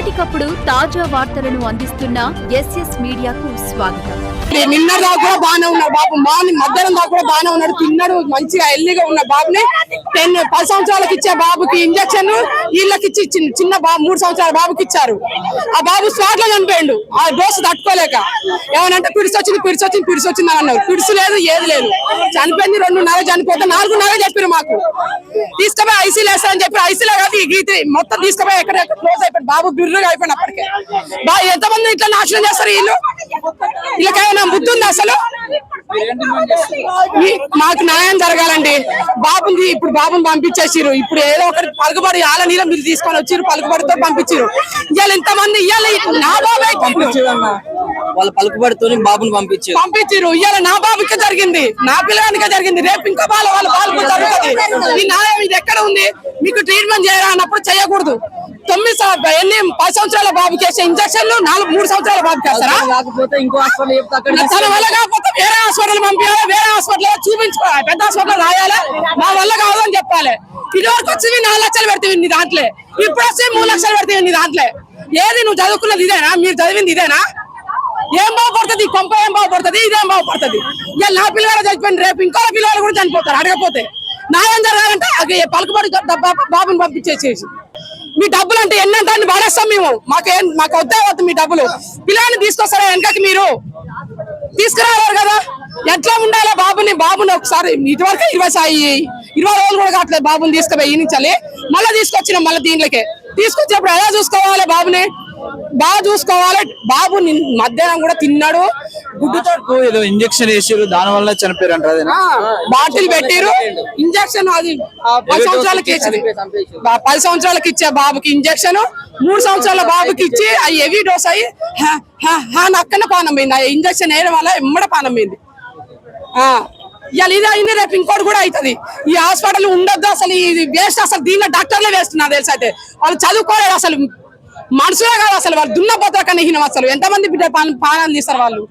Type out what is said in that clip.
ఎప్పటికప్పుడు తాజా వార్తలను అందిస్తున్న ఎస్ఎస్ మీడియాకు స్వాగతం. నిన్న దాకా కూడా బాగానే ఉన్నాడు బాబు. మార్నింగ్ మధ్యాహ్నం దాకా కూడా బాగానే ఉన్నాడు. తిన్నాడు మంచిగా హెల్దీగా ఉన్న బాబుని. టెన్ పది సంవత్సరాలకి ఇచ్చే బాబుకి ఇంజక్షన్ వీళ్ళకి ఇచ్చి చిన్న- చిన్న బాబు మూడు సంవత్సరాల బాబుకి ఇచ్చారు. ఆ బాబు స్వాట్లో చనిపోయిండు. ఆ డోసు తట్టుకోలేక. ఏమనంటే పిడిసి వచ్చింది పిడిసి వచ్చింది పిడిసి వచ్చింది అని అన్నారు పిడిసి లేదు ఏది లేదు. చనిపోయింది రెండున్నర చనిపోతే నాలుగున్నర చెప్పారు మాకు. తీసుకుపోయి ఐసీలు వేస్తారని చెప్పి ఐసీలో కాదు ఈ గీత. మొత్తం తీసుకుపోయి ఎక్కడ క్లోజ్ అయిపోయింది. బాబు బిర్రుగా అయిపోయింది అప్పటికే బా ఎంతమంది ఇట్లా నాశనం చేస్తారు వీళ్ళు? వీళ్ళకేమైనా బుద్ధి ఉంది అసలు మాకు న్యాయం జరగాలండి. బాబుని ఇప్పుడు బాబుని పంపించేసిరు ఇప్పుడు ఏదో ఒకటి పలుకుబడి ఆల నీళ్ళ మీరు తీసుకొని వచ్చిరు పలుకుబడితో పంపించిరు ఇవాళ ఇంతమంది ఇవాళ నా బాబే వాళ్ళ పలుకుబడితో బాబుని పంపించేది పంపించిరు ఇవాళ నా బాబుకే జరిగింది. నా పిల్లగానికే జరిగింది. రేపు ఇంకో బాల వాళ్ళ బాబుకి జరుగుతుంది. ఈ న్యాయం ఇది ఎక్కడ ఉంది? మీకు ట్రీట్మెంట్ చేయరా అన్నప్పుడు చేయకూడదు. తొమ్మిది ఎన్ని? పది సంవత్సరాల బాబుకి వేసే ఇంజక్షన్లు నాలుగు మూడు సంవత్సరాల బాబుకి వేస్తారా అక్కడ తన వల్ల కాకపోతే వేరే హాస్పిటల్ పంపించాలి వేరే హాస్పిటల్ చూపించుకోవాలి. పెద్ద హాస్పిటల్ రాయాలి. మా వల్ల కావాలని చెప్పాలి. ఇది వరకు వచ్చి నాలుగు లక్షలు పెడితే నీ దాంట్లో. ఇప్పుడు వచ్చి మూడు లక్షలు పెడితే నీ దాంట్లో. ఏది నువ్వు చదువుకున్నది ఇదేనా? మీరు చదివింది ఇదేనా? ఏం బాగుపడుతుంది కొంప ఏం బాగుపడుతుంది ఇదేం బాగుపడుతుంది ఇక నా పిల్లలు చనిపోయింది రేపు ఇంకో పిల్లలు కూడా చనిపోతారు అడగపోతే. న్యాయం జరగాలంటే అది పలుకుబడి బాబుని పంపించేసేసి. మీ డబ్బులు అంటే ఎన్నంటే దాన్ని వాడేస్తాం మేము? మాకేం మాకు వద్దే వద్దు మీ డబ్బులు. పిల్లల్ని తీసుకొస్తారా వెనకకి మీరు? తీసుకురావారు కదా. ఎట్లా ఉండాలి బాబుని? బాబుని ఒకసారి ఇటువరకు ఇరవై సాయి ఇరవై రోజులు కూడా కావట్లేదు బాబుని తీసుకుపోయి ఈనించాలి మళ్ళీ తీసుకొచ్చిన మళ్ళీ దీంట్లోకి. తీసుకొచ్చినప్పుడు ఎలా చూసుకోవాలి బాబుని? బాగా చూసుకోవాలి. బాబు మధ్యాహ్నం కూడా తిన్నాడు. గుడ్డుతో ఏదో ఇంజక్షన్ వేసారు దాని వల్ల చనిపోయారు అంటారు బాటిల్ పెట్టిరు ఇంజక్షన్ అది పది సంవత్సరాలకి ఇచ్చింది. పది సంవత్సరాలకి ఇచ్చే బాబుకి ఇంజక్షన్. మూడు సంవత్సరాల బాబుకి ఇచ్చి అవి హెవీ డోస్ అయ్యి హ, హ, హ నక్కన పానం పోయింది ఆ ఇంజక్షన్ వేయడం వల్ల ఎమ్మడ పానం పోయింది ఆ, ఇవాళ ఇది అయింది రేపు ఇంకోటి కూడా అవుతుంది. ఈ హాస్పిటల్ ఉండొద్దు అసలు ఇది వేస్ట్ అసలు దీనిలో డాక్టర్లే వేస్ట్ నాకు తెలుసు అయితే? వాళ్ళు చదువుకోలేదు అసలు. మనుషులే కాదు అసలు వాళ్ళు దున్నపోతారు కన్నా హీనం అసలు. ఎంతమంది బిడ్డ పాలన తీస్తారు వాళ్ళు?